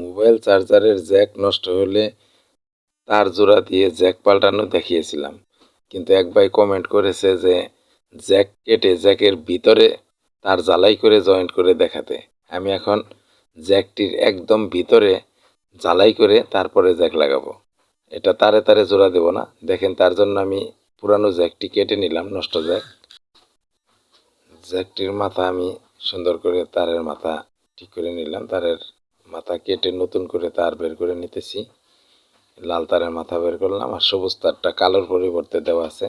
Mobile চার্জারের Jack নষ্ট হলে তার জোড়া দিয়ে জ্যাক পাল্টানো দেখিয়েছিলাম। কিন্তু এক ভাই কমেন্ট করেছে যে, জ্যাক কেটে জ্যাকের ভিতরে তার জ্বালাই করে জয়েন্ট করে দেখাতে। আমি এখন জ্যাকটির একদম ভিতরে জ্বালাই করে তারপরে জ্যাক লাগাবো। এটা তারে তারে জোড়া দেব না। দেখেন তার জন্য আমি পুরানো জ্যাকটি কেটে নিলাম, নষ্ট জ্যাক। জ্যাকটির মাথা আমি সুন্দর করে তারের মাথা ঠিক করে নিলাম, তারের মাথা কেটে নতুন করে তার বের করে নিতেছি। লাল তারের মাথা বের করলাম আর সবুজ তারটা কালোর পরিবর্তে দেওয়া আছে।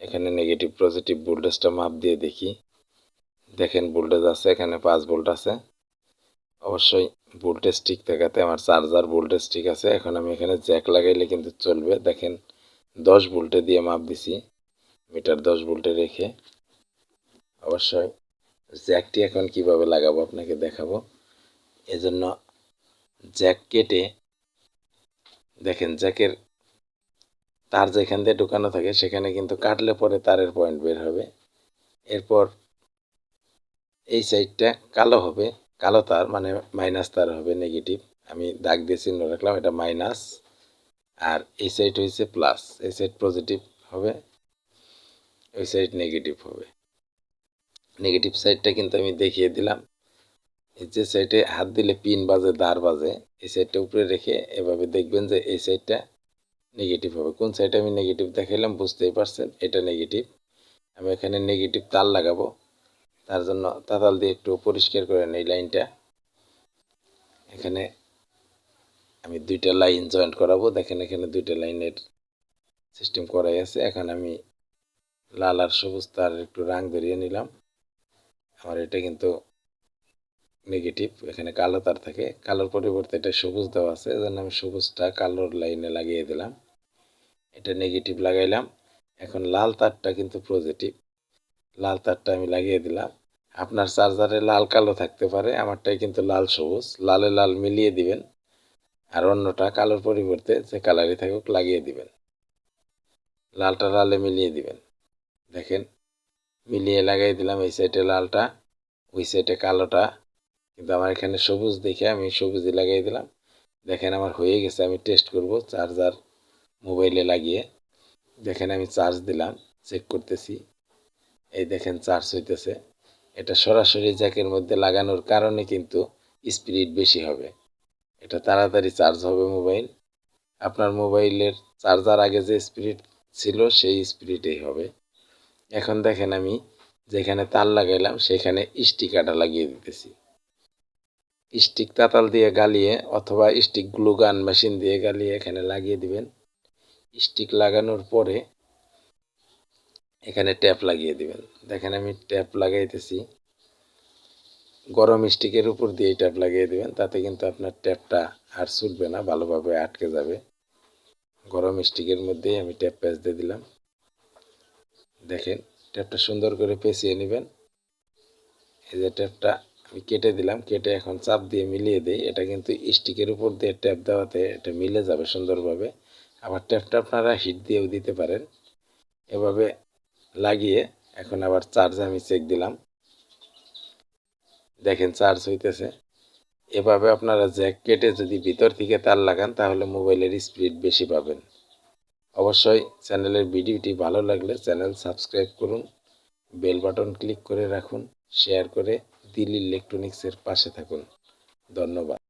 এখানে নেগেটিভ পজিটিভ ভোল্টেজটা মাপ দিয়ে দেখি। দেখেন ভোল্টেজ আছে, এখানে পাঁচ ভোল্ট আছে। অবশ্যই ভোল্টেজ ঠিক থাকাতে আমার চার্জার ভোল্টেজ ঠিক আছে। এখন আমি এখানে জ্যাক লাগাইলে কিন্তু চলবে। দেখেন দশ ভোল্টে দিয়ে মাপ দিছি, মিটার দশ ভোল্টে রেখে। অবশ্যই জ্যাকটি এখন কীভাবে লাগাবো আপনাকে দেখাবো। এজন্য জ্যাক কেটে দেখেন জ্যাকের তার যেখান দিয়ে ঢুকানো থাকে, সেখানে কিন্তু কাটলে পরে তারের পয়েন্ট বের হবে। এরপর এই সাইডটা কালো হবে, কালো তার মানে মাইনাস তার হবে নেগেটিভ আমি দাগ দিয়ে চিহ্ন রাখলাম, এটা মাইনাস আর এই সাইড হয়েছে প্লাস এই সাইড পজিটিভ হবে, ওই সাইড নেগেটিভ হবে। নেগেটিভ সাইডটা কিন্তু আমি দেখিয়ে দিলাম। এই যে সাইডে হাত দিলে পিন বাজে দাঁড় বাজে, এই সাইডটা উপরে রেখে এভাবে দেখবেন যে এই সাইডটা নেগেটিভ হবে। কোন সাইডে আমি নেগেটিভ দেখাইলাম বুঝতেই পারছেন, এটা নেগেটিভ আমি এখানে নেগেটিভ তার লাগাবো। তার জন্য তাতাল দিয়ে একটু পরিষ্কার করে নেই লাইনটা। এখানে আমি দুইটা লাইন জয়েন্ট করাবো। দেখেন এখানে দুইটা লাইনের সিস্টেম করাই আছে। এখন আমি লাল আর সবুজ তার একটু রাং ধরিয়ে নিলাম। আমার এটা কিন্তু নেগেটিভ এখানে কালো তার থাকে। কালোর পরিবর্তে এটা সবুজ দেওয়া আছে, এজন্য আমি সবুজটা কালোর লাইনে লাগিয়ে দিলাম। এটা নেগেটিভ লাগাইলাম। এখন লাল তারটা কিন্তু পজিটিভ লাল তারটা আমি লাগিয়ে দিলাম। আপনার চার্জারে লাল কালো থাকতে পারে, আমারটাই কিন্তু লাল সবুজ। লালে লাল মিলিয়ে দিবেন। আর অন্যটা কালোর পরিবর্তে যে কালারই থাকুক লাগিয়ে দিবেন। লালটা লালে মিলিয়ে দিবেন। দেখেন, মিলিয়ে লাগাই দিলাম এই সাইডে লালটা, ওই সাইডে কালোটা। কিন্তু আমার এখানে সবুজ দেখে আমি সবুজই লাগাই দিলাম। দেখেন আমার হয়ে গেছে, আমি টেস্ট করব চার্জার মোবাইলে লাগিয়ে। দেখেন আমি চার্জ দিলাম চেক করতেছি। এই দেখেন চার্জ হইতেছে। এটা সরাসরি জ্যাকের মধ্যে লাগানোর কারণে কিন্তু স্পিড বেশি হবে। এটা তাড়াতাড়ি চার্জ হবে মোবাইল আপনার মোবাইলের চার্জার আগে যে স্পিড ছিল, সেই স্পিডেই হবে। এখন দেখেন আমি যেখানে তার লাগাইলাম, সেখানে স্টিকারটা লাগিয়ে দিতেছি। স্টিক তাতাল দিয়ে গালিয়ে অথবা স্টিক গ্লুগান মেশিন দিয়ে গালিয়ে এখানে লাগিয়ে দিবেন। স্টিক লাগানোর পরে এখানে ট্যাপ লাগিয়ে দিবেন। দেখেন আমি ট্যাপ লাগাইতেছি। গরম স্টিকের উপর দিয়ে ট্যাপ লাগিয়ে দিবেন, তাতে কিন্তু আপনার ট্যাপটা আর ছুটবে না, ভালোভাবে আটকে যাবে। গরম স্টিকের মধ্যেই আমি ট্যাপ প্যাচ দিয়ে দিলাম। দেখেন ট্যাপটা সুন্দর করে পেঁচিয়ে নেবেন। এই যে ট্যাপটা আমি কেটে দিলাম, কেটে এখন চাপ দিয়ে মিলিয়ে দিই। এটা কিন্তু স্টিকের উপর দিয়ে ট্যাপ দেওয়াতে এটা মিলে যাবে সুন্দরভাবে। আবার ট্যাপটা আপনারা হিট দিয়েও দিতে পারেন। এভাবে লাগিয়ে এখন আবার চার্জ আমি চেক দিলাম। দেখেন চার্জ হইতেছে। এভাবে আপনারা জ্যাক কেটে যদি ভিতর থেকে তার লাগান, তাহলে মোবাইলের স্পিড বেশি পাবেন। অবশ্যই চ্যানেলের ভিডিওটি ভালো লাগলে চ্যানেল সাবস্ক্রাইব করুন বেল বাটন ক্লিক করে রাখুন শেয়ার করে দিল ইলেকট্রনিক্সের পাশে থাকুন। ধন্যবাদ।